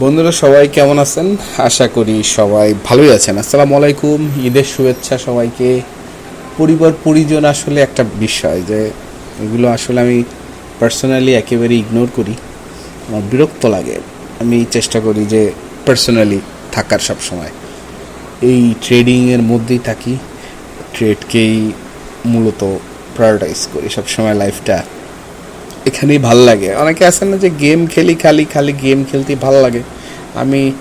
বন্ধুরা, সবাই কেমন আছেন? আশা করি সবাই ভালোই আছেন। আসসালামু আলাইকুম। ঈদের শুভেচ্ছা সবাইকে। পরিবার, পরিজন আসলে একটা বিষয় যে, এগুলো আসলে আমি পার্সোনালি একেবারে ইগনোর করি। আমার বিরক্ত লাগে। আমি চেষ্টা করি যে পার্সোনালি থাকার সব সময় এই ট্রেডিংয়ের মধ্যেই থাকি। ট্রেডকেই মূলত প্রায়োরিটাইজ করি। সবসময় লাইফটা এখানেই ভালো লাগে। অনেকে আছেন না যে গেম খেলি, খালি খালি গেম খেলতে ভালো লাগে। আমি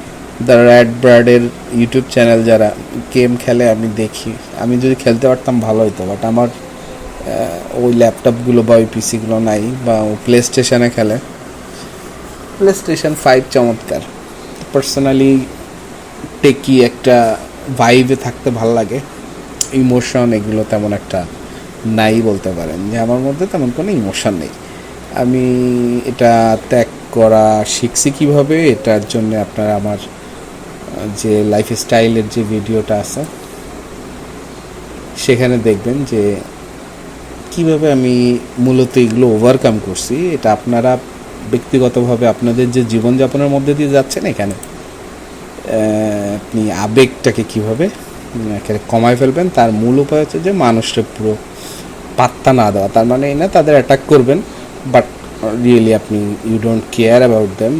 দ্য র্যাড ব্র্যাডের ইউটিউব চ্যানেল যারা, গেম খেলে আমি দেখি। আমি যদি খেলতে পারতাম ভালো হতো বাট আমার ওই ল্যাপটপগুলো বা ওই পিসিগুলো নাই, বা ও প্লে স্টেশনে খেলে। প্লে স্টেশন ফাইভ চমৎকার। পার্সোনালি টেকি একটা ভাইবে থাকতে ভালো লাগে। ইমোশন এগুলো তেমন একটা নাই বলতে পারেন। যে আমার মধ্যে তেমন কোনো ইমোশন নেই। আমি এটা ত্যাগ করা শিখছি কীভাবে, এটার জন্য আপনারা আমার যে লাইফ স্টাইলের যে ভিডিওটা আছে, সেখানে দেখবেন যে কীভাবে আমি মূলত এগুলো ওভারকাম করছি। এটা আপনারা ব্যক্তিগতভাবে আপনাদের যে জীবনযাপনের মধ্যে দিয়ে যাচ্ছেন এখানে আপনি আবেগটাকে কীভাবে কমায় ফেলবেন, তার মূল উপায় হচ্ছে যে মানুষটা পুরো পাত্তা না দেওয়া। তার মানে এই না, তাদের অ্যাটাক করবেন। বাট রিয়েলি আপনি you don't care about them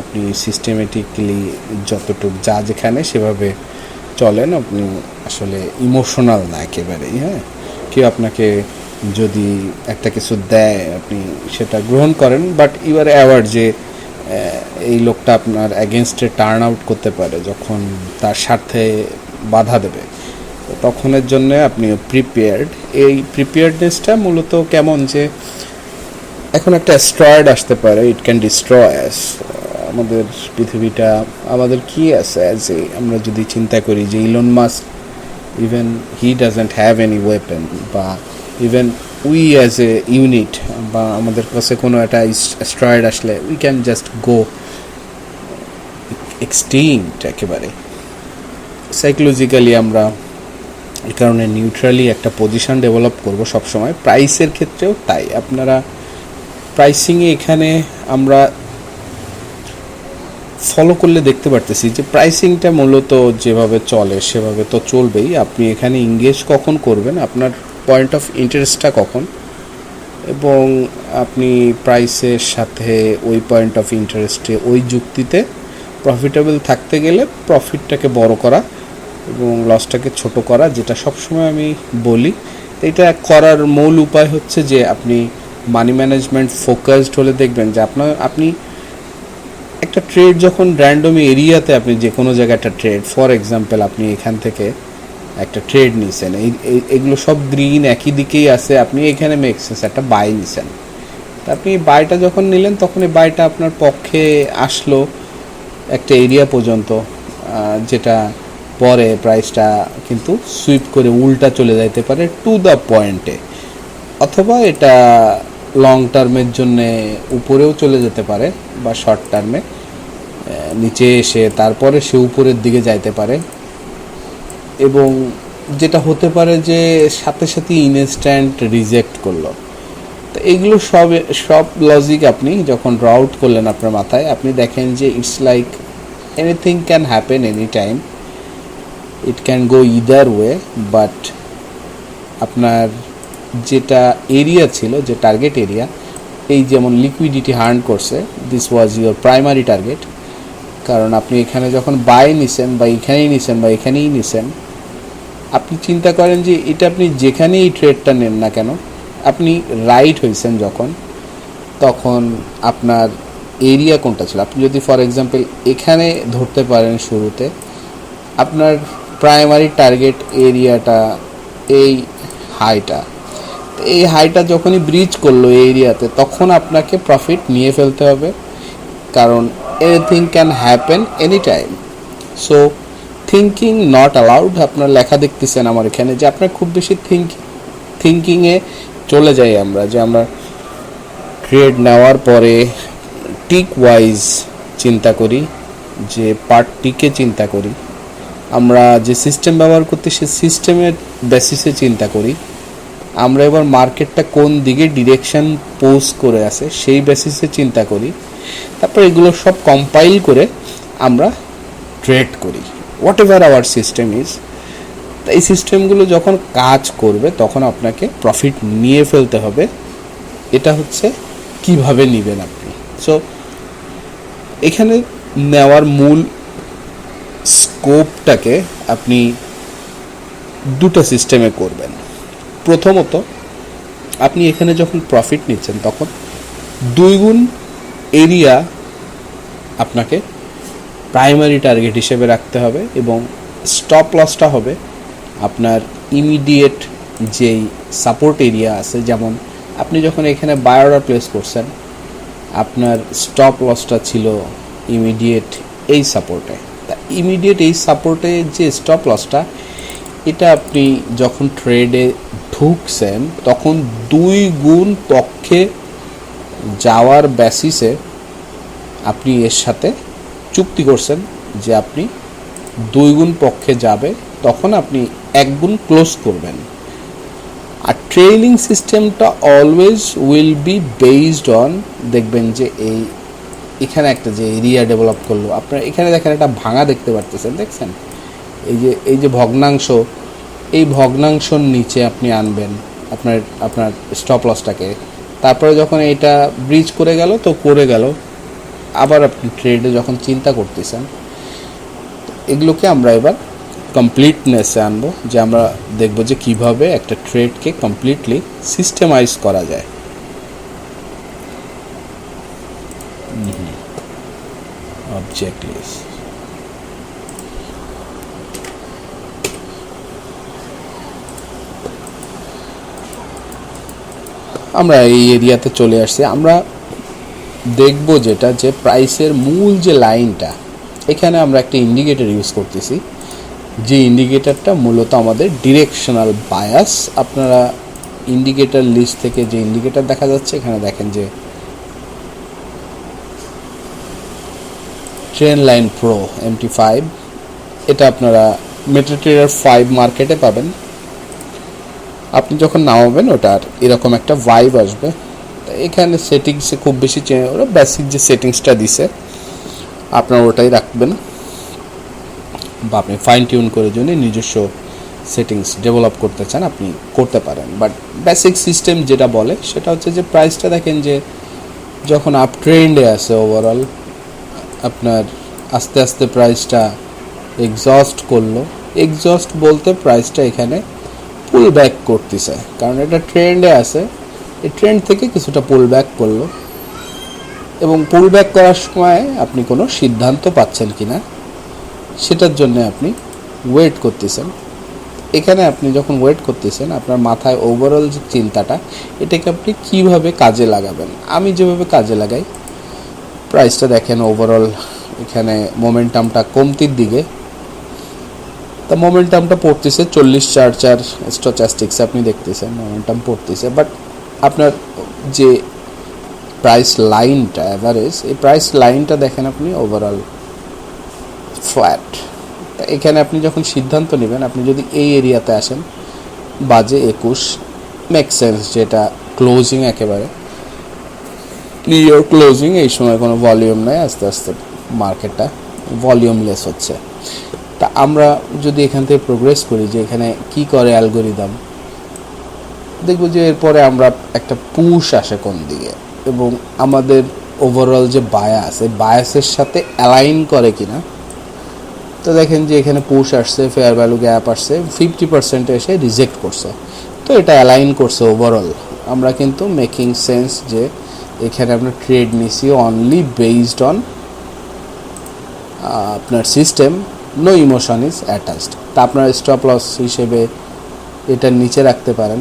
আপনি সিস্টেমেটিকলি যতটুক যা যেখানে সেভাবে চলেন, আপনি আসলে ইমোশনাল না একেবারেই হ্যাঁ? কেউ আপনাকে যদি একটা কিছু দেয়, আপনি সেটা গ্রহণ করেন বাট ইউ আর অ্যাওয়ার যে এই লোকটা আপনার অ্যাগেনস্টে টার্ন আউট করতে পারে, যখন তার স্বার্থে বাধা দেবে। তখনের জন্য আপনি প্রিপেয়ার্ড এই প্রিপেয়ার্ডনেসটা মূলত কেমন যে এখন একটা অ্যাস্ট্রয়েড আসতে পারে ইট ক্যান ডিস্ট্রয় আমাদের পৃথিবীটা, আমাদের কি আছে অ্যাজ এ আমরা যদি চিন্তা করি যে Elon Musk even he doesn't have any weapon বা even we as a unit বা আমাদের কাছে কোনো একটা অ্যাস্ট্রয়েড আসলে we can just go extinct একেবারে। সাইকোলজিক্যালি আমরা এই কারণে নিউট্রালি একটা পজিশন ডেভেলপ করব সবসময়। প্রাইসের ক্ষেত্রেও তাই। আপনারা প্রাইসিংয়ে এখানে আমরা ফলো করলে দেখতে পারতেছি যে প্রাইসিংটা মূলত যেভাবে চলে, সেভাবে তো চলবেই। আপনি এখানে ইংগেজ কখন করবেন? আপনার পয়েন্ট অফ ইন্টারেস্টটা কখন? এবং আপনি প্রাইসের সাথে ওই পয়েন্ট অফ ইন্টারেস্টে ওই যুক্তিতে প্রফিটেবল থাকতে গেলে প্রফিটটাকে বড় করা এবং লসটাকে ছোট করা, যেটা সবসময় আমি বলি। এটা করার মূল উপায় হচ্ছে যে আপনি মানি ম্যানেজমেন্ট ফোকাসড হলে দেখবেন যে আপনার, আপনি একটা ট্রেড যখন র্যান্ডম এরিয়াতে আপনি যে কোনো জায়গায় একটা ট্রেড ফর এক্সাম্পল আপনি এখান থেকে একটা ট্রেড নিছেন, এই এগুলো সব গ্রিন একই দিকেই আছে, আপনি এখানে মেক্সেস একটা বাই নিছেন। তা আপনি বাইটা যখন নিলেন, তখন এই বাইটা আপনার পক্ষে আসলো একটা এরিয়া পর্যন্ত যেটা পরে প্রাইসটা কিন্তু সুইপ করে উল্টা চলে যাইতে পারে টু দ্য পয়েন্টে অথবা এটা লং টার্মের জন্যে উপরেও চলে যেতে পারে, বা শর্ট টার্মে নিচে এসে তারপরে সে উপরের দিকে যাইতে পারে। এবং যেটা হতে পারে যে সাথে সাথে ইনস্ট্যান্ট রিজেক্ট করল। তো এগুলো সব সব লজিক আপনি যখন রাউট করলেন আপনার মাথায়, আপনি দেখেন যে it's like anything can happen any time it can go either way but আপনার যেটা এরিয়া ছিল, যে টার্গেট এরিয়া এই যেমন লিকুইডিটি হার্ন করছে this was your primary target কারণ আপনি এখানে যখন বাই নিছেন বা এখানেই নিছেন বা এখানেই নিছেন, আপনি চিন্তা করেন যে এটা আপনি যেখানেই ট্রেডটা নেন না কেন, আপনি রাইট হয়েছেন যখন, তখন আপনার এরিয়া কোনটা ছিল? আপনি যদি ফর এক্সাম্পল এখানে ধরতে পারেন শুরুতে, আপনার প্রাইমারি টার্গেট এরিয়াটা এই হাইটা এই হাইটা যখনই ব্রিজ করল এই এরিয়াতে, তখন আপনাকে প্রফিট নিয়ে ফেলতে হবে। কারণ anything can happen any time so thinking not allowed আপনার লেখা দেখতেছেন আমার এখানে যে আপনার খুব বেশি থিঙ্ক থিঙ্কিংয়ে চলে যাই আমরা, যে আমরা ট্রেড নেওয়ার পরে টিক ওয়াইজ চিন্তা করি, যে পার্টটিকে চিন্তা করি। আমরা যে সিস্টেম ব্যবহার করতে সে সিস্টেমের বেসিসে চিন্তা করি। আমরা এবার মার্কেটটা কোন দিকে ডিরেকশন পোজ করে আছে সেই বেসিসে চিন্তা করি। তারপর এগুলো সব কম্পাইল করে আমরা ট্রেড করি। Whatever our system is এই সিস্টেমগুলো যখন কাজ করবে, তখন আপনাকে প্রফিট নিয়ে ফেলতে হবে। এটা হচ্ছে কীভাবে নেবেন আপনি। সো এখানে নেওয়ার মূল স্কোপটাকে আপনি দুটো সিস্টেমে করবেন। প্রথমত, আপনি এখানে যখন প্রফিট নিচ্ছেন, তখন দুই গুণ এরিয়া আপনাকে প্রাইমারি টার্গেট হিসেবে রাখতে হবে এবং স্টপ লসটা হবে আপনার ইমিডিয়েট যেই সাপোর্ট এরিয়া আছে। যেমন, আপনি যখন এখানে অর্ডার প্লেস করছেন, আপনার স্টপ লসটা ছিল ইমিডিয়েট এই সাপোর্টে তা ইমিডিয়েট এই সাপোর্টে যে স্টপ লসটা এটা আপনি যখন ট্রেডে ঢুকছেন, তখন দুই গুণ পক্ষে যাওয়ার বেসিসে আপনি এর সাথে চুক্তি করছেন যে আপনি দুই গুণ পক্ষে যাবে, তখন আপনি এক গুণ ক্লোজ করবেন। আর ট্রেলিং সিস্টেমটা always will be based on দেখবেন যে এই এখানে একটা যে এরিয়া ডেভেলপ করল। আপনার এখানে দেখেন একটা ভাঙা দেখতে পারতেছেন, দেখছেন? এই যে এই যে ভগ্নাংশ এই ভগ্নাংশর নিচে আপনি আনবেন আপনার আপনার স্টপ লসটাকে তারপরে যখন এটা ব্রিজ করে গেল তো করে গেল। আবার আপনি ট্রেডে যখন চিন্তা করতেছেন এগুলোকে আমরা এবার কমপ্লিটনেসে আনব যে আমরা দেখব যে কীভাবে একটা ট্রেডকে কমপ্লিটলি সিস্টেমাইজ করা যায়। অবজেক্ট লিস্ট আমরা এই এরিয়াতে চলে আসছি। আমরা দেখব যেটা যে প্রাইসের মূল যে লাইনটা এখানে আমরা একটা ইন্ডিকেটর ইউজ করতেছি। যে ইন্ডিকেটরটা মূলত আমাদের ডিরেকশনাল বায়াস আপনারা ইন্ডিকেটর লিস্ট থেকে যে ইন্ডিকেটর দেখা যাচ্ছে, এখানে দেখেন যে trend line pro MT five এটা আপনারা মেট্রোটেরিয়ার ফাইভ মার্কেটে পাবেন। আপনি যখন নামাবেন ওটার এরকম একটা ভাইব আসবে। এখানে সেটিংসে খুব বেশি চেঞ্জ ওরা বেসিক যে সেটিংসটা দিছে, আপনার ওটাই রাখবেন। বা আপনি ফাইন টিউন করে জন্য নিজস্ব সেটিংস ডেভেলপ করতে চান, আপনি করতে পারেন। বাট বেসিক সিস্টেম যেটা বলে, সেটা হচ্ছে যে প্রাইসটা দেখেন যে যখন আপ ট্রেন্ডে আছে ওভারঅল আপনার আস্তে আস্তে প্রাইসটা এক্সস্ট করল। এক্সস্ট বলতে প্রাইসটা এখানে পুল ব্যাক করতেছে। কারণ এটা ট্রেন্ডে আছে। এই ট্রেন্ড থেকে কিছুটা পুল ব্যাক করল। এবং পুল ব্যাক করার সময় আপনি কোনো সিদ্ধান্ত পাচ্ছেন কি না সেটার জন্য আপনি ওয়েট করতেছেন। এখানে আপনি যখন ওয়েট করতেছেন, আপনার মাথায় ওভারঅল যে চিন্তাটা, এটাকে আপনি কীভাবে কাজে লাগাবেন? আমি যেভাবে কাজে লাগাই প্রাইসটা দেখেন ওভারঅল এখানে মোমেন্টামটা কমতির দিকে। তা মোমেন্টামটা পড়তেছে, চল্লিশ চার চার স্টোচাস্টিক্স আপনি দেখতেছেন মোমেন্টাম পড়তেছে। বাট আপনার যে প্রাইস লাইনটা অ্যাভারেজ এই প্রাইস লাইনটা দেখেন আপনি ওভারঅল ফ্ল্যাট এখানে আপনি যখন সিদ্ধান্ত নেবেন, আপনি যদি এই এরিয়াতে আসেন, বাজে একুশ মেক সেন্স যেটা ক্লোজিং একেবারে। নিউ ক্লোজিং এই সময় কোনো ভলিউম নাই, আস্তে আস্তে মার্কেটটা ভলিউমলেস হচ্ছে। তা আমরা যদি এখান থেকে প্রোগ্রেস করি যে এখানে কি করে অ্যালগোরিদম দেখব যে এরপরে আমরা একটা পুশ আসে কোন দিকে এবং আমাদের ওভারঅল যে বায়াস এই বায়াসের সাথে অ্যালাইন করে কিনা। তো দেখেন যে এখানে পুশ আসছে ফেয়ার ভ্যালু গ্যাপ আসছে ফিফটি পার্সেন্ট এসে রিজেক্ট করছে। তো এটা অ্যালাইন করছে ওভারঅল আমরা কিন্তু মেকিং সেন্স যে এখানে আমরা ট্রেড নিছি অনলি বেসড অন আপনার system no emotion is attached তা আপনার স্টপ লস হিসেবে এটা নিচে রাখতে পারেন।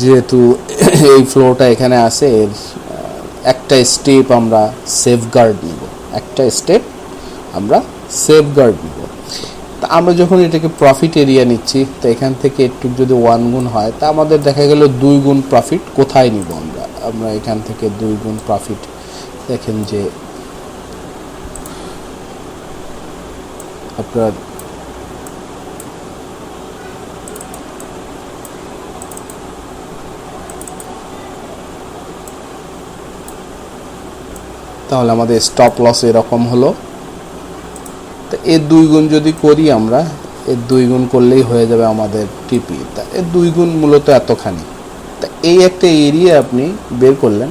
যেহেতু এই ফ্লোটা এখানে আছে, এর একটা স্টেপ আমরা সেফগার্ড নিব। একটা স্টেপ আমরা সেফগার্ড নিব। তা আমরা যখন এটাকে প্রফিট এরিয়া নিচ্ছি, তো এখান থেকে একটু যদি ওয়ান গুণ হয়, তা আমাদের দেখা গেল দুই গুণ প্রফিট কোথায় নিব আমরা? আমরা এখান থেকে দুই গুণ প্রফিট দেখেন যে আপনার তাহলে আমাদের স্টপ লস এরকম হলো। তো এর দুই গুণ যদি করি আমরা এর দুই গুণ করলেই হয়ে যাবে আমাদের টিপি তা এর দুই গুণ মূলত এতখানি। তা এই একটা এরিয়া আপনি বের করলেন,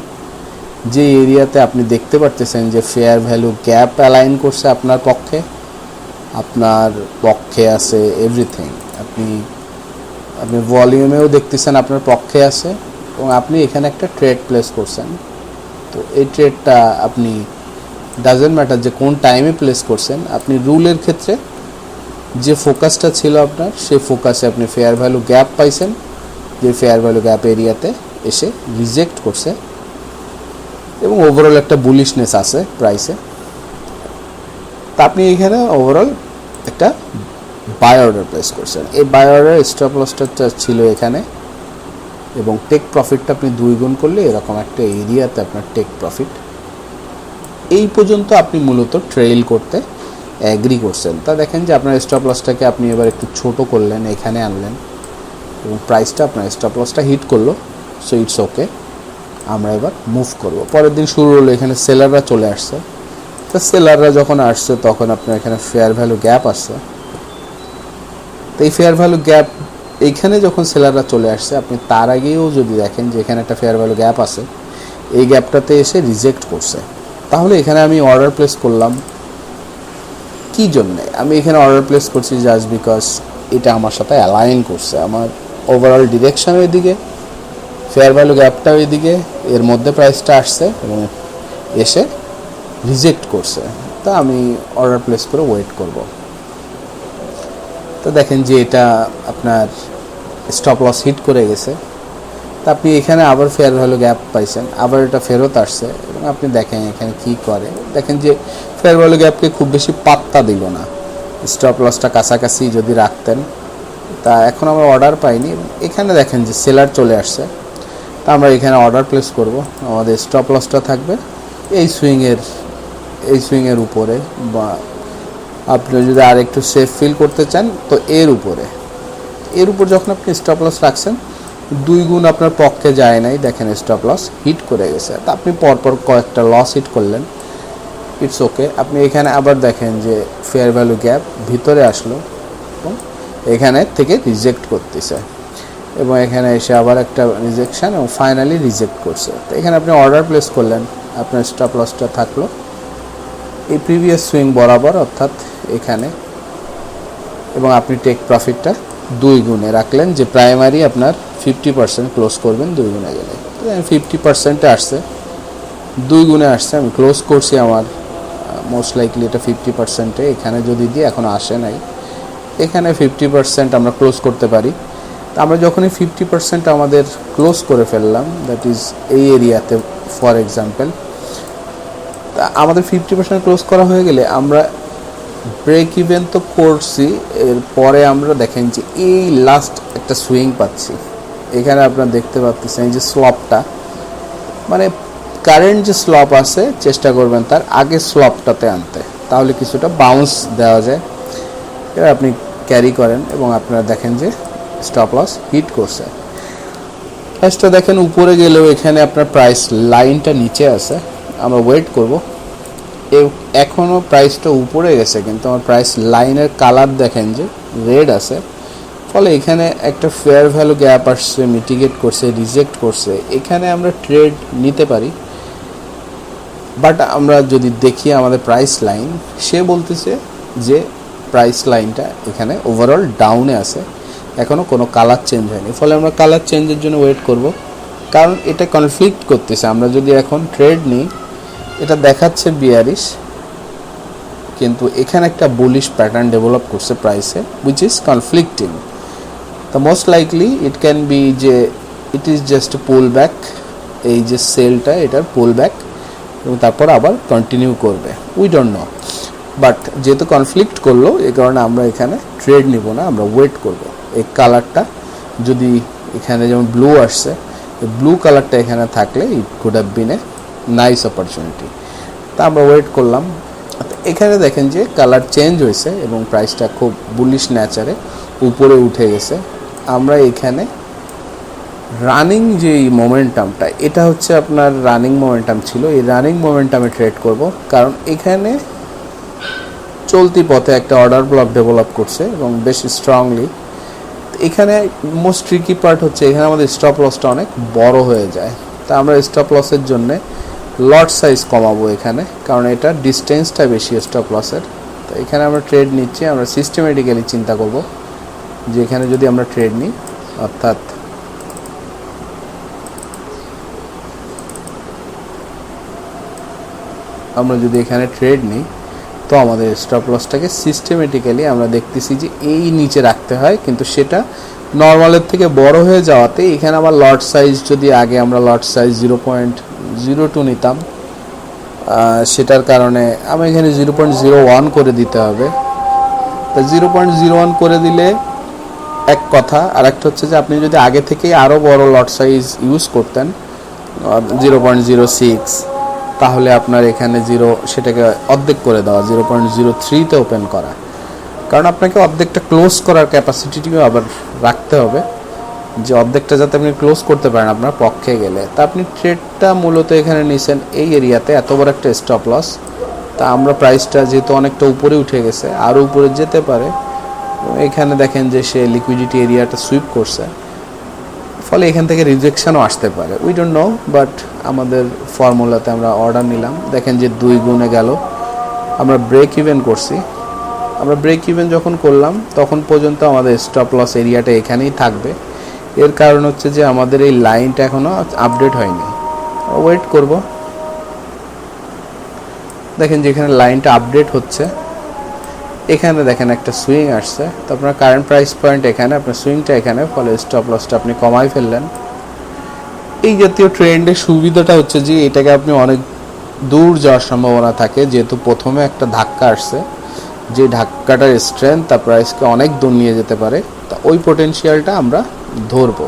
যে এরিয়াতে আপনি দেখতে পারতেছেন যে ফেয়ার ভ্যালু গ্যাপ অ্যালাইন করছে আপনার পক্ষে। আপনার পক্ষে আছে এভরিথিং আপনি আপনি ভলিউমেও দেখতেছেন আপনার পক্ষে আছে এবং আপনি এখানে একটা ট্রেড প্লেস করছেন। তো এই ট্রেডটা আপনি ডাজেন্ট ম্যাটার যে কোন টাইমে প্লেস করছেন, আপনি রুলের ক্ষেত্রে যে ফোকাসটা ছিল আপনার, সেই ফোকাসে আপনি ফেয়ার ভ্যালু গ্যাপ পাইছেন। যে ফেয়ার ভ্যালু গ্যাপ এরিয়াতে এসে রিজেক্ট করছে। এবং ওভারঅল একটা বুলিশনেস আছে প্রাইসে তা আপনি এখানে ওভারঅল একটা বাই অর্ডার প্লেস করছেন। এই বাই অর্ডার স্টপ লসটা ছিল এখানে, এবং টেক প্রফিটটা আপনি দুই গুণ করলে এরকম একটা এরিয়াতে আপনার টেক প্রফিট এই পর্যন্ত আপনি মূলত ট্রেইল করতে অ্যাগ্রি করছেন। তা দেখেন যে আপনার স্টপ লসটাকে আপনি এবার একটু ছোট করলেন, এখানে আনলেন, এবং প্রাইসটা আপনার স্টপ লসটা হিট করল সো ইটস ওকে আমরা এবার মুভ করব। পরের দিন শুরু হলো, এখানে সেলাররা চলে আসছে। তো সেলাররা যখন আসছে, তখন আপনার এখানে ফেয়ার ভ্যালু গ্যাপ আসছে তো এই ফেয়ার ভ্যালু গ্যাপ এইখানে যখন সেলাররা চলে আসছে, আপনি তার আগেও যদি দেখেন যে এখানে একটা ফেয়ার ভ্যালু গ্যাপ আছে, এই গ্যাপটাতে এসে রিজেক্ট করছে। তাহলে এখানে আমি অর্ডার প্লেস করলাম। কি জন্যে? আমি এখানে অর্ডার প্লেস করছি জাস্ট বিকজ এটা আমার সাথে অ্যালাইন করছে। আমার ওভারঅল ডিরেকশন ওইদিকে ফেয়ার ভ্যালু গ্যাপটা ওইদিকে এর মধ্যে প্রাইসটা আসছে এবং এসে রিজেক্ট করছে, তা আমি অর্ডার প্লেস করে ওয়েট করব। তো দেখেন যে এটা আপনার স্টপ লস হিট করে গেছে। তা আপনি এখানে আবার ফেয়ার ভ্যালু গ্যাপ পাইছেন, আবার এটা ফেরত আসছে এবং আপনি দেখেন এখানে কি করে। দেখেন যে ফেয়ার ভ্যালু গ্যাপকে খুব বেশি পাত্তা দিল না। স্টপ লসটা কাছাকাছি যদি রাখতেন, তা এখন আমরা অর্ডার পাইনি। এখানে দেখেন যে সেলার চলে আসছে। তা আমরা এখানে অর্ডার প্লেস করব। আমাদের স্টপ লসটা থাকবে। এই সুইংয়ের এই সুইংয়ের উপরে বা আপনি যদি আর একটু সেফ ফিল করতে চান, তো এর উপরে। এর উপর যখন আপনি স্টপ লস রাখছেন, দুই গুণ আপনার পক্ষে যায় নাই, দেখেন স্টপ লস হিট করে গেছে। তা আপনি পরপর কয়েকটা লস হিট করলেন ইটস ওকে আপনি এখানে আবার দেখেন যে ফেয়ার ভ্যালু গ্যাপ ভিতরে আসলো এবং এখানে থেকে রিজেক্ট করতেছে। এবং এখানে এসে আবার একটা রিজেকশান এবং ফাইনালি রিজেক্ট করছে। তো এখানে আপনি অর্ডার প্লেস করলেন, আপনার স্টপ লসটা থাকল। এই প্রিভিয়াস সুইং বরাবর, অর্থাৎ এখানে, এবং আপনি টেক প্রফিটটা দুই গুণে রাখলেন, যে প্রাইমারি আপনার ফিফটি পার্সেন্ট ক্লোজ করবেন দুই গুণে গেলে। ফিফটি পার্সেন্টে আসছে, দুই গুণে আসছে, আমি ক্লোজ করছি আমার মোস্ট লাইকলি এটা ফিফটি পার্সেন্টে এখানে যদি দিই এখনও আসে নাই, এখানে ফিফটি পার্সেন্ট আমরা ক্লোজ করতে পারি। আমরা যখনই ফিফটি পার্সেন্ট আমাদের ক্লোজ করে ফেললাম দ্যাট ইজ এই এরিয়াতে ফর এক্সাম্পল আমাদের ফিফটি পার্সেন্ট ক্লোজ করা হয়ে গেলে আমরা ব্রেক ইভেন তো করছি, এরপরে আমরা দেখেন যে এই লাস্ট একটা সুইং পাচ্ছি। এখানে আপনারা দেখতে পাচ্ছেন যে স্লপটা মানে কারেন্ট যে স্লপ আছে, চেষ্টা করবেন তার আগে স্লপটাতে আনতে, তাহলে কিছুটা বাউন্স দেওয়া যায়। এবার আপনি ক্যারি করেন এবং আপনারা দেখেন যে স্টপ লস হিট করছে। ফার্স্টটা দেখেন উপরে গেলেও এখানে আপনার প্রাইস লাইনটা নিচে আছে। আমরা ওয়েট করব। এখনও প্রাইসটা উপরে গেছে, কিন্তু আমার প্রাইস লাইনের কালার দেখেন যে রেড আছে। ফলে এখানে একটা ফেয়ার ভ্যালু গ্যাপ আসছে মিটিগেট করছে রিজেক্ট করছে। এখানে আমরা ট্রেড নিতে পারি। বাট আমরা যদি দেখি আমাদের প্রাইস লাইন সে বলতেছে যে প্রাইস লাইনটা এখানে ওভারঅল ডাউনে আছে। এখনও কোনো কালার চেঞ্জ হয়নি। ফলে আমরা কালার চেঞ্জের জন্য ওয়েট করব। কারণ এটা কনফ্লিক্ট করতেছে। আমরা যদি এখন ট্রেড নিই এটা দেখাচ্ছে বিয়ারিশ, কিন্তু এখানে একটা বুলিশ প্যাটার্ন ডেভেলপ করছে প্রাইসে উইচ ইজ কনফ্লিক্টিং তো most likely it can be যে it is just pull back এই যে সেলটা এটার পুল ব্যাক এবং তারপর আবার কন্টিনিউ করবে। উই ডোন্ট নো বাট যেহেতু কনফ্লিক্ট করল, এ কারণে আমরা এখানে ট্রেড নিব না, আমরা ওয়েট করব। এই কালারটা যদি এখানে যেমন ব্লু আসছে ব্লু কালারটা এখানে থাকলে it could have been a nice opportunity তা আমরা ওয়েট করলাম। এখানে দেখেন যে কালার চেঞ্জ হয়েছে এবং প্রাইসটা খুব বুলিশ ন্যাচারে উপরে উঠে গেছে। আমরা এখানে রানিং যে মোমেন্টামটা এটা হচ্ছে আপনার রানিং মোমেন্টাম ছিল। এই রানিং মোমেন্টামে ট্রেড করব। কারণ এখানে চলতি পথে একটা অর্ডার ব্লক ডেভেলপ করছে এবং বেশ স্ট্রংলি এখানে মোস্ট ট্রিকি পার্ট হচ্ছে, এখানে আমাদের স্টপ লসটা অনেক বড় হয়ে যায়। তা আমরা স্টপ লসের জন্যে লট সাইজ কমাবো এখানে, কারণ এটা ডিস্টেন্সটা বেশি স্টপ লসের তো এখানে আমরা ট্রেড নিচ্ছি, আমরা সিস্টেমেটিক্যালি চিন্তা করব যে এখানে যদি আমরা ট্রেড নিই, অর্থাৎ আমরা যদি এখানে ট্রেড নিই, তো আমাদের স্টপ লসটাকে সিস্টেমেটিক্যালি আমরা দেখতেছি যে এই নিচে রাখতে হয়, কিন্তু সেটা নর্মালের থেকে বড় হয়ে যাওয়াতে এখানে আবার লট সাইজ যদি আগে আমরা lot size zero point zero two নিতাম। সেটার কারণে আমি এখানে জিরো পয়েন্ট জিরো ওয়ান করে দিতে হবে। তা জিরো পয়েন্ট জিরো ওয়ান করে দিলে এক কথা আর একটা হচ্ছে যে আপনি যদি আগে থেকেই আরও বড় লট সাইজ ইউজ করতেন জিরো পয়েন্ট জিরো সিক্স, তাহলে আপনার এখানে জিরো, সেটাকে অর্ধেক করে দেওয়া, জিরো পয়েন্ট জিরো থ্রিতে ওপেন করা। কারণ আপনাকে অর্ধেকটা ক্লোজ করার ক্যাপাসিটিটিও আবার রাখতে হবে। যে অর্ধেকটা যাতে আপনি ক্লোজ করতে পারেন আপনার পক্ষে গেলে। তা আপনি ট্রেডটা মূলত এখানে নিছেন এই এরিয়াতে এত বড় একটা স্টপ লস তা আমরা প্রাইসটা যেহেতু অনেকটা উপরে উঠে গেছে আরও উপরে যেতে পারে। এখানে দেখেন যে সে লিকুইডিটি এরিয়াটা সুইপ করছে। ফলে এখান থেকে রিজেকশনও আসতে পারে। উই ডোন্ট নো বাট আমাদের ফর্মুলাতে আমরা অর্ডার নিলাম। দেখেন যে দুই গুণে গেল। আমরা ব্রেক ইভেন করছি। আমরা ব্রেক ইভেন যখন করলাম, তখন পর্যন্ত আমাদের স্টপ লস এরিয়াটা এখানেই থাকবে। এর কারণ হচ্ছে যে আমাদের এই লাইনটা এখনও আপডেট হয়নি। ওয়েট করব। দেখেন যেখানে লাইনটা আপডেট হচ্ছে। এখানে দেখেন একটা সুইং আসছে। তো আপনার কারেন্ট প্রাইস পয়েন্ট এখানে, আপনার সুইংটা এখানে, ফলে স্টপ লসটা আপনি কমাই ফেললেন। এই জাতীয় ট্রেন্ডের সুবিধাটা হচ্ছে যে এটাকে আপনি অনেক দূর যাওয়ার সম্ভাবনা থাকে। যেহেতু প্রথমে একটা ধাক্কা আসছে, যে ধাক্কাটার স্ট্রেংথ তার প্রাইসকে অনেক দূর নিয়ে যেতে পারে। তা ওই পোটেনশিয়ালটা আমরা ধরবো।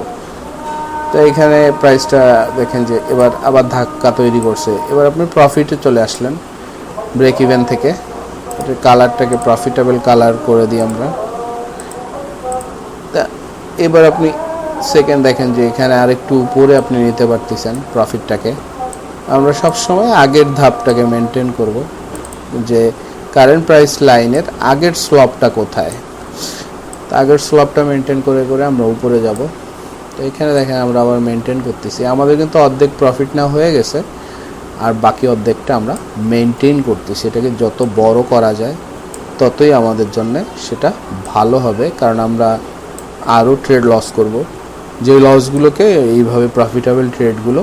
তো এখানে প্রাইসটা দেখেন যে এবার আবার ধাক্কা তৈরি করছে। এবার আপনি প্রফিটে চলে আসলেন ব্রেক ইভেন থেকে। কালারটাকে প্রফিটেবল কালার করে দিই আমরা। তা এবার আপনি সেকেন্ড দেখেন যে এখানে আরেকটু উপরে আপনি নিতে পারতেছেন প্রফিটটাকে আমরা সব সময় আগের ধাপটাকে মেনটেন করব যে কারেন্ট প্রাইস লাইনের আগের স্লপটা কোথায়? আগের স্লপটা মেনটেন করে করে আমরা উপরে যাব। তো এখানে দেখেন আমরা আবার মেনটেন করতেছি। আমাদের কিন্তু অর্ধেক প্রফিট না হয়ে গেছে, আর বাকি অর্ধেকটা আমরা মেনটেন করতেছি। এটাকে যত বড় করা যায়, ততই আমাদের জন্য সেটা ভালো হবে, কারণ আমরা আরও ট্রেড লস করব। যে লসগুলোকে এইভাবে প্রফিটেবল ট্রেডগুলো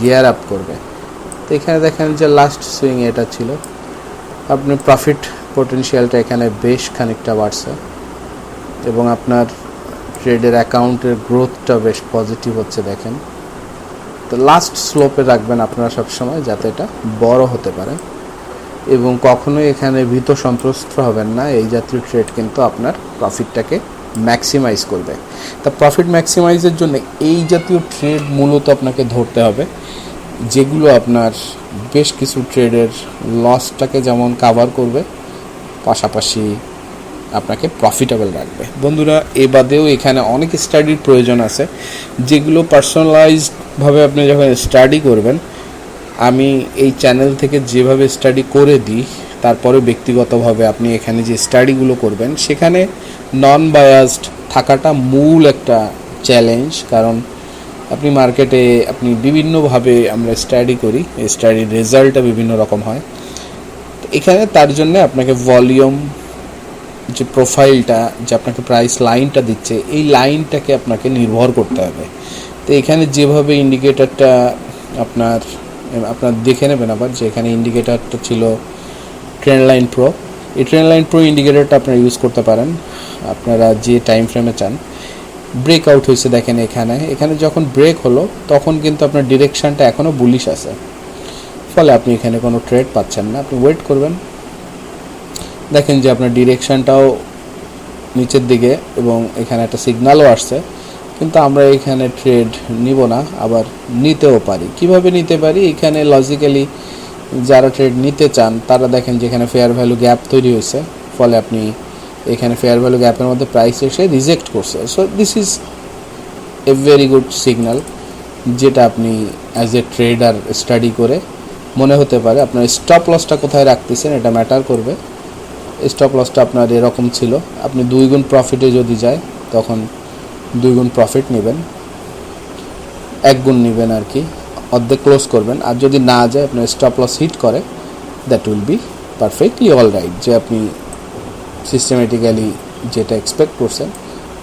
গিয়ার আপ করবে। তো এখানে দেখেন যে লাস্ট সুইং এটা ছিল। আপনি প্রফিট পোটেনশিয়ালটা এখানে বেশ খানিকটা বাড়ছে। এবং আপনার ট্রেডের অ্যাকাউন্টের গ্রোথটা বেশ পজিটিভ হচ্ছে দেখেন। তো লাস্ট স্লোপে রাখবেন আপনারা সবসময় যাতে এটা বড় হতে পারে। এবং কখনোই এখানে ভীত সন্ত্রস্ত হবেন না, এই জাতীয় ট্রেড কিন্তু আপনার প্রফিটটাকে ম্যাক্সিমাইজ করবে। তা প্রফিট ম্যাক্সিমাইজের জন্য এই জাতীয় ট্রেড মূলত আপনাকে ধরতে হবে, যেগুলো আপনার বেশ কিছু ট্রেডের লসটাকে যেমন কাভার করবে, পাশাপাশি আপনাকে প্রফিটেবল রাখবে। বন্ধুরা, এ বাদেও এখানে অনেক স্টাডির প্রয়োজন আছে, যেগুলো পার্সোনালাইজডভাবে আপনি যখন স্টাডি করবেন, আমি এই চ্যানেল থেকে যেভাবে স্টাডি করে দিই, তারপরে ব্যক্তিগতভাবে আপনি এখানে যে স্টাডিগুলো করবেন, সেখানে নন বায়াসড থাকাটা মূল একটা চ্যালেঞ্জ কারণ আপনি মার্কেটে আপনি বিভিন্নভাবে আমরা স্টাডি করি স্টাডির রেজাল্টটা বিভিন্ন রকম হয়। এখানে তার জন্য আপনাকে ভলিউম যে প্রোফাইলটা যে আপনাকে প্রাইস লাইনটা দিচ্ছে, এই লাইনটাকে আপনাকে নির্ভর করতে হবে। তো এখানে যেভাবে ইন্ডিকেটারটা আপনার আপনার দেখে নেবেন আবার, যে এখানে ইন্ডিকেটারটা ছিল ট্রেন লাইন প্রো এই ট্রেন লাইন প্রো ইন্ডিকেটারটা আপনারা ইউজ করতে পারেন। আপনারা যে টাইম ফ্রেমে চান। ব্রেক আউট হয়েছে দেখেন এখানে। এখানে যখন ব্রেক হলো, তখন কিন্তু আপনার ডিরেকশনটা এখনও বুলিশ আছে। ফলে আপনি এখানে কোনো ট্রেড পাচ্ছেন না। আপনি ওয়েট করবেন। দেখেন যে আপনার ডিরেকশনটাও নিচের দিকে এবং এখানে একটা সিগনালও আসছে। কিন্তু আমরা এখানে ট্রেড নিব না, আবার নিতেও পারি। কীভাবে নিতে পারি? এখানে লজিক্যালি যারা ট্রেড নিতে চান, তারা দেখেন যে এখানে ফেয়ার ভ্যালু গ্যাপ তৈরি হয়েছে। ফলে আপনি এখানে ফেয়ার ভ্যালু গ্যাপের মধ্যে প্রাইস এসে রিজেক্ট করছে। So this is a very good signal যেটা আপনি অ্যাজ এ ট্রেডার স্টাডি করে, মনে হতে পারে আপনার স্টপ লসটা কোথায় রাখতেছেন, এটা ম্যাটার করবে। স্টপ লসটা আপনার এরকম ছিল। আপনি দুই গুণ প্রফিটে যদি যায় তখন দুই গুণ প্রফিট নেবেন। এক গুণ নেবেন আর কি, অর্ধেক ক্লোজ করবেন। আর যদি না যায়, আপনার স্টপ লস হিট করে that will be perfectly all right যে আপনি সিস্টেমেটিক্যালি যেটা এক্সপেক্ট করছেন,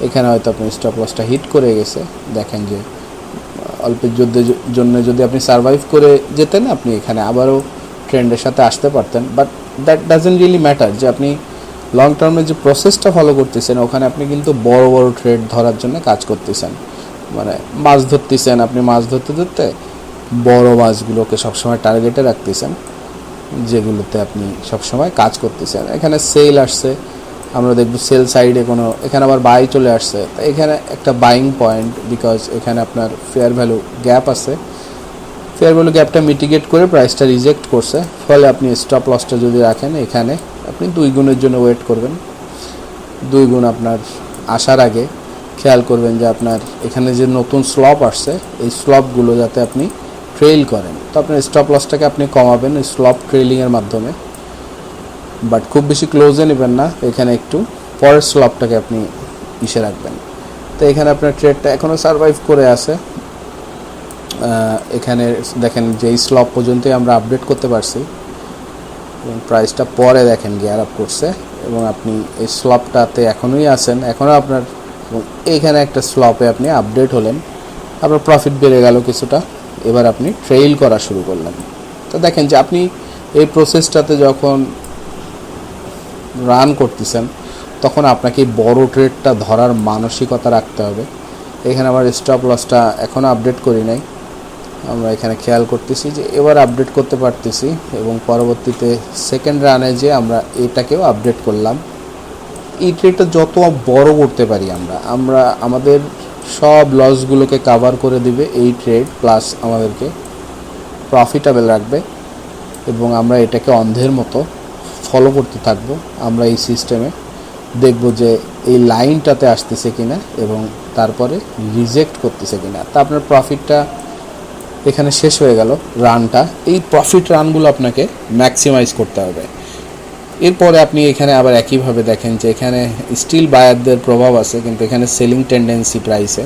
এখানে হয়তো আপনি স্টপ লসটা হিট করে গেছে। দেখেন যে অল্পের যুদ্ধের জন্য যদি আপনি সার্ভাইভ করে যেতেন, আপনি এখানে আবারও ট্রেন্ডের সাথে আসতে পারতেন। But that doesn't really matter যে আপনি লং টার্মে যে প্রসেসটা ফলো করতেছেন, ওখানে আপনি কিন্তু বড় বড় ট্রেড ধরার জন্য কাজ করতেছেন। মানে মাছ ধরতেছেন, আপনি মাছ ধরতে ধরতে বড় মাছগুলোকে সবসময় টার্গেটে রাখতেছেন, যেগুলোতে আপনি সবসময় কাজ করতেছেন। এখানে সেল আসছে, আমরা দেখব সেল সাইডে কোনো, এখানে আবার বাই চলে আসছে। এখানে একটা বাইং পয়েন্ট বিকজ এখানে আপনার ফেয়ার ভ্যালু গ্যাপ আছে। ফেয়ার ভ্যালু গ্যাপটা মিটিগেট করে প্রাইসটা রিজেক্ট করছে। ফলে আপনি স্টপ লসটা যদি রাখেন, এখানে আপনি দুই গুণের জন্য ওয়েট করবেন। দুই গুণ আপনার আসার আগে খেয়াল করবেন যে আপনার এখানে যে নতুন স্লপ আসছে, এই স্লপগুলো যাতে আপনি ট্রেল করেন। তো আপনার স্টপ লসটাকে আপনি কমাবেন এই স্লপ ট্রেলিংয়ের মাধ্যমে। বাট খুব বেশি ক্লোজে নেবেন না, এখানে একটু পরের স্লপটাকে আপনি ইসে রাখবেন। তো এখানে আপনার ট্রেডটা এখনও সার্ভাইভ করে আছে। এখানে দেখেন যে স্লপ পর্যন্তই আমরা আপডেট করতে পারছি, এবং প্রাইসটা পরে দেখেন গিয়ার আপ করছে, এবং আপনি এই স্লপটাতে এখনোই আছেন, এখনও আপনার, এবং এইখানে একটা স্লপে আপনি আপডেট হলেন, আপনার প্রফিট বেড়ে গেল কিছুটা, এবার আপনি ট্রেইল করা শুরু করলেন। তো দেখেন যে আপনি এই প্রসেসটাতে যখন রান করতেছেন, তখন আপনাকে বড় ট্রেডটা ধরার মানসিকতা রাখতে হবে। এখানে আমার স্টপ লসটা এখনও আপডেট করি নাই। আমরা এখানে খেয়াল করতেছি যে এবার আপডেট করতে পারতেছি এবং পরবর্তীতে সেকেন্ড রানে যে আমরা এটাকেও আপডেট করলাম। এই ট্রেডটা যত বড় করতে পারি আমরা আমরা আমাদের সব লসগুলোকে কাভার করে দিবে এই ট্রেড প্লাস আমাদেরকে প্রফিটেবল রাখবে এবং আমরা এটাকে অন্ধের মতো ফলো করতে থাকব। আমরা এই সিস্টেমে দেখব যে এই লাইনটাতে আসতেছে কিনা এবং তারপরে রিজেক্ট করতেছে কিনা। তা আপনার প্রফিটটা এখানে শেষ হয়ে গেল রানটা। এই প্রফিট রানগুলো আপনাকে ম্যাক্সিমাইজ করতে হবে। এরপরে আপনি এখানে আবার একইভাবে দেখেন যে এখানে স্টিল বায়ারদের প্রভাব আছে, কিন্তু এখানে সেলিং টেন্ডেন্সি প্রাইসে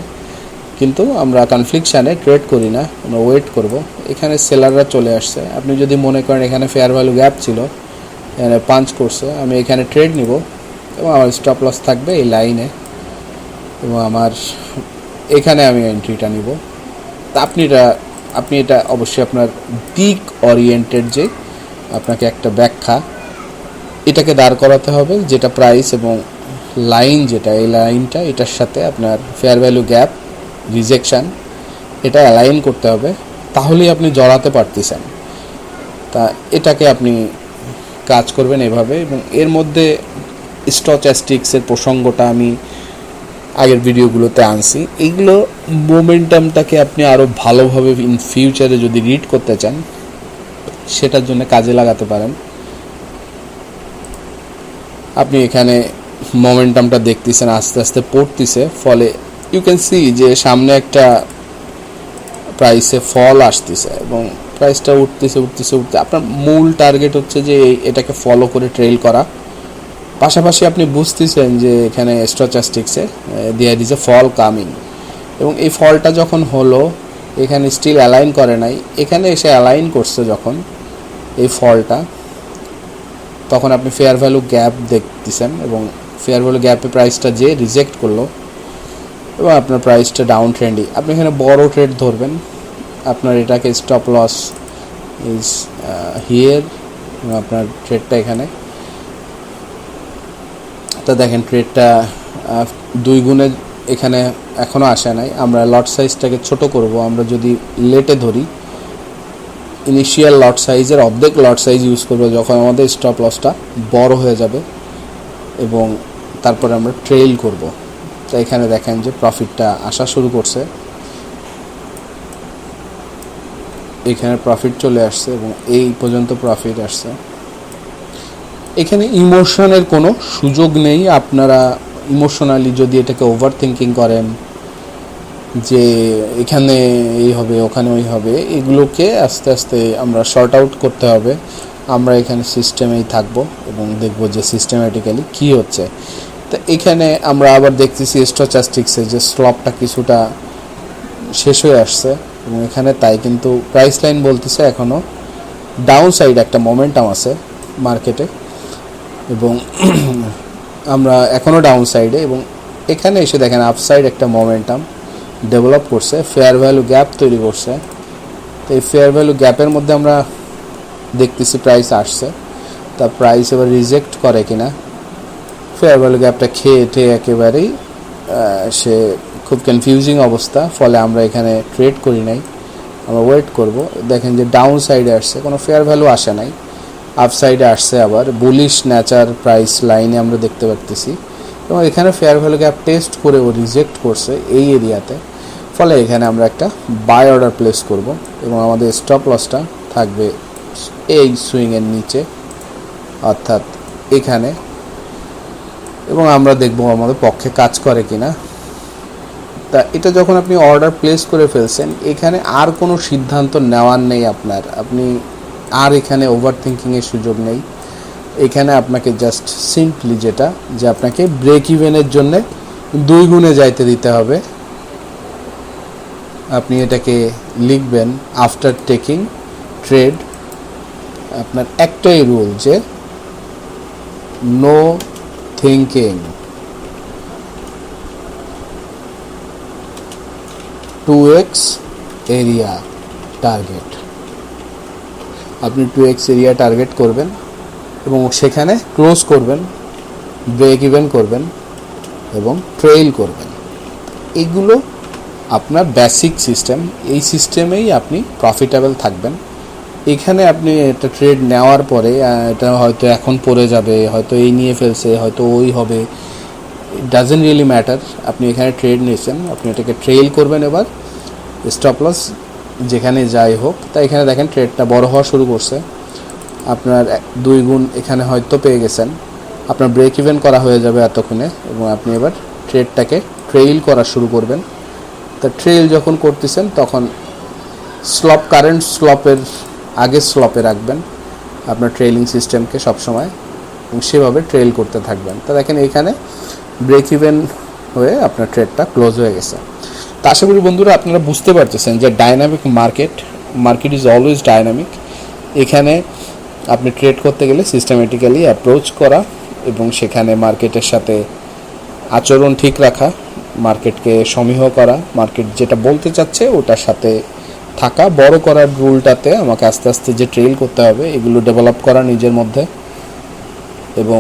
কিন্তু আমরা কনফ্লিকশানে ট্রেড করি না, আমরা ওয়েট করব। এখানে সেলাররা চলে আসছে। আপনি যদি মনে করেন এখানে ফেয়ার ভ্যালু গ্যাপ ছিল, এখানে পাঞ্চ করছে, আমি এখানে ট্রেড নিব এবং আমার স্টপ লস থাকবে এই লাইনে এবং আমার এখানে আমি এন্ট্রিটা নিব। তা আপনি এটা আপনি এটা অবশ্যই আপনার দিক ওরিয়েন্টেড যে আপনাকে একটা ব্যাখ্যা এটাকে দাঁড় করাতে হবে, যেটা প্রাইস এবং লাইন যেটা, এই লাইনটা এটার সাথে আপনার ফেয়ার ভ্যালু গ্যাপ রিজেকশান এটা অ্যালাইন করতে হবে, তাহলেই আপনি জড়াতে পারতেছেন। তা এটাকে আপনি কাজ করবেন এভাবে এবং এর মধ্যে স্টচ্যাস্টিক্সের প্রসঙ্গটা আমি আগের ভিডিওগুলোতে আনছি। এইগুলো মোমেন্টামটাকে আপনি আরও ভালোভাবে ইন ফিউচারে যদি রিড করতে চান, সেটার জন্য কাজে লাগাতে পারেন। আপনি এখানে মোমেন্টামটা দেখতেছেন, আস্তে আস্তে পড়তেছে, ফলে ইউ ক্যান সি যে সামনে একটা প্রাইসে ফল আসতেছে এবং প্রাইসটা উঠতেছে উঠতেছে উঠতে আপনার মূল টার্গেট হচ্ছে যে এটাকে ফলো করে ট্রেল করা। পাশাপাশি আপনি বুঝতেছেন যে এখানে স্ট্রচাস্টিক্সে ইজ এ ফল কামিং এবং এই ফলটা যখন হলো, এখানে স্টিল অ্যালাইন করে নাই, এখানে এসে অ্যালাইন করছে যখন এই ফলটা, তখন আপনি ফেয়ার ভ্যালু গ্যাপ দেখতেছেন এবং ফেয়ার ভ্যালু গ্যাপে প্রাইসটা যে রিজেক্ট করল, এবং আপনার প্রাইসটা ডাউন ট্রেন্ডি আপনি এখানে বড় ট্রেড ধরবেন, আপনার এটাকে স্টপ লস ইজ হিয়ার আপনার ট্রেডটা এখানে তো দেখেন ট্রেডটা দুই গুণে এখানে এখনও আসে নাই। আমরা লট সাইজটাকে ছোট করব। আমরা যদি লেটে ধরি ইনিশিয়াল লট সাইজের অর্ধেক লট সাইজ ইউজ করব যখন আমাদের স্টপ লসটা বড় হয়ে যাবে এবং তারপরে আমরা ট্রেইল করব। তো এখানে দেখেন যে প্রফিটটা আসা শুরু করছে। এখানে প্রফিট চলে আসছে এবং এই পর্যন্ত প্রফিট আসছে। এখানে ইমোশনের কোনো সুযোগ নেই। আপনারা ইমোশনালি যদি এটাকে ওভার থিঙ্কিং করেন, যে এখানে এই হবে, ওখানে ওই হবে, এগুলোকে আস্তে আস্তে আমরা শর্ট আউট করতে হবে। আমরা এখানে সিস্টেমেই থাকব এবং দেখব যে সিস্টেমেটিক্যালি কি হচ্ছে। তো এখানে আমরা আবার দেখতেছি স্টোচাস্টিক্সে যে স্লপটা কিছুটা শেষ হয়ে আসছে এবং এখানে তাই কিন্তু প্রাইস লাইন বলতেছে এখনও ডাউন সাইড একটা মোমেন্টাম আছে মার্কেটে এবং আমরা এখনও ডাউন সাইডে এবং এখানে এসে দেখেন আপসাইড একটা মোমেন্টাম ডেভেলপ করছে ফেয়ার ভ্যালু গ্যাপ তৈরি করছে। তো এই ফেয়ার ভ্যালু গ্যাপের মধ্যে আমরা দেখতেছি প্রাইস আসছে। তা প্রাইস এবার রিজেক্ট করে কিনা? ফেয়ার ভ্যালু গ্যাপটা খেয়ে টেয়ে একেবারেই সে খুব কনফিউজিং অবস্থা, ফলে আমরা এখানে ট্রেড করি নাই। আমরা ওয়েট করব। দেখেন যে ডাউন সাইডে আসছে, কোনো ফেয়ার ভ্যালু আসে নাই। আপ সাইডে আসছে আবার। বুলিশ ন্যাচার প্রাইস লাইনে আমরা দেখতে পারতেছি। এবং এখানে ফেয়ার ভ্যালু গ্যাপ টেস্ট করে ও রিজেক্ট করছে এই এরিয়াতে ফলে এখানে আমরা একটা বাই অর্ডার প্লেস করব এবং আমাদের স্টপ লসটা থাকবে এই সুইংয়ের নিচে, অর্থাৎ এখানে। এবং আমরা দেখব আমাদের পক্ষে কাজ করে কিনা। তা এটা যখন আপনি অর্ডার প্লেস করে ফেলছেন, এখানে আর কোনো সিদ্ধান্ত নেওয়ার নেই আপনার। আপনি আর এখানে ওভার থিঙ্কিংয়ের সুযোগ নেই। এখানে আপনাকে জাস্ট সিম্পলি যেটা, যে আপনাকে ব্রেক ইভেনের জন্য দুই গুণে যাইতে দিতে হবে। আপনি এটাকে লিখবেন আফটার টেকিং ট্রেড আপনার একটাই রুল যে no thinking two X area target আপনি টু এক্স এরিয়া টার্গেট করবেন এবং সেখানে ক্লোজ করবেন ব্রেক ইভেন করবেন এবং ট্রেইল করবেন। এগুলো আপনার বেসিক সিস্টেম এই সিস্টেমেই আপনি প্রফিটেবল থাকবেন। এখানে আপনি একটা ট্রেড নেওয়ার পরে এটা হয়তো এখন পড়ে যাবে, হয়তো এই নিয়ে ফেলছে, হয়তো ওই হবে। ডাজেন্ট রিয়েলি ম্যাটার আপনি এখানে ট্রেড নিয়েছেন, আপনি এটাকে ট্রেইল করবেন এবার স্টপ লস যেখানে যাই হোক, তা এখানে দেখেন ট্রেডটা বড় হওয়া শুরু করছে। আপনার দুই গুণ এখানে হয়তো পেয়ে গেছেন। আপনার ব্রেক ইভেন করা হয়ে যাবে এতক্ষণে এবং আপনি এবার ট্রেডটাকে ট্রেইল করা শুরু করবেন। তা ট্রেইল যখন করতেছেন, তখন স্লপ কারেন্ট স্লপের আগে স্লপে রাখবেন আপনার ট্রেইলিং সিস্টেমকে সবসময় এবং সেভাবে ট্রেইল করতে থাকবেন। তা দেখেন এখানে ব্রেক ইভেন হয়ে আপনার ট্রেডটা ক্লোজ হয়ে গেছে। তা আশা করি বন্ধুরা আপনারা বুঝতে পারতেছেন যে dynamic market market is always dynamic এখানে আপনি ট্রেড করতে গেলে সিস্টেমেটিক্যালি অ্যাপ্রোচ করা এবং সেখানে মার্কেটের সাথে আচরণ ঠিক রাখা মার্কেটকে সমীহ করা মার্কেট যেটা বলতে চাচ্ছে ওটার সাথে থাকা, বড় করার রুলটাতে আমাকে আস্তে আস্তে যে ট্রেল করতে হবে এগুলো ডেভেলপ করা নিজের মধ্যে। এবং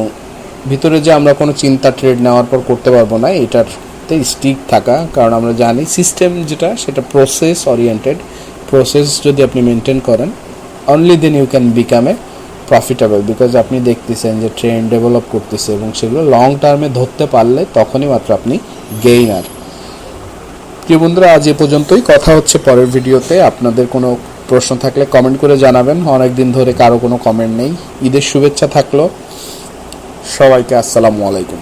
ভিতরে যে আমরা কোনো চিন্তা ট্রেড নেওয়ার পর করতে পারব না এটারতে স্টিক থাকা, কারণ আমরা জানি সিস্টেম যেটা, সেটা প্রসেস ওরিয়েন্টেড প্রসেস যদি আপনি মেনটেন করেন only then you can become a profitable because আপনি দেখতেছেন যে ট্রেন ডেভেলপ করতেছে এবং সেগুলো লং টার্মে ধরতে পারলে তখনই মাত্র আপনি গেইনার প্রিয় বন্ধুরা, আজ এ পর্যন্তই। কথা হচ্ছে পরের ভিডিওতে। আপনাদের কোনো প্রশ্ন থাকলে কমেন্ট করে জানাবেন। অনেক দিন ধরে কারও কোনো কমেন্ট নেই। ঈদের শুভেচ্ছা থাকল। সবাইকে আসসালামু আলাইকুম।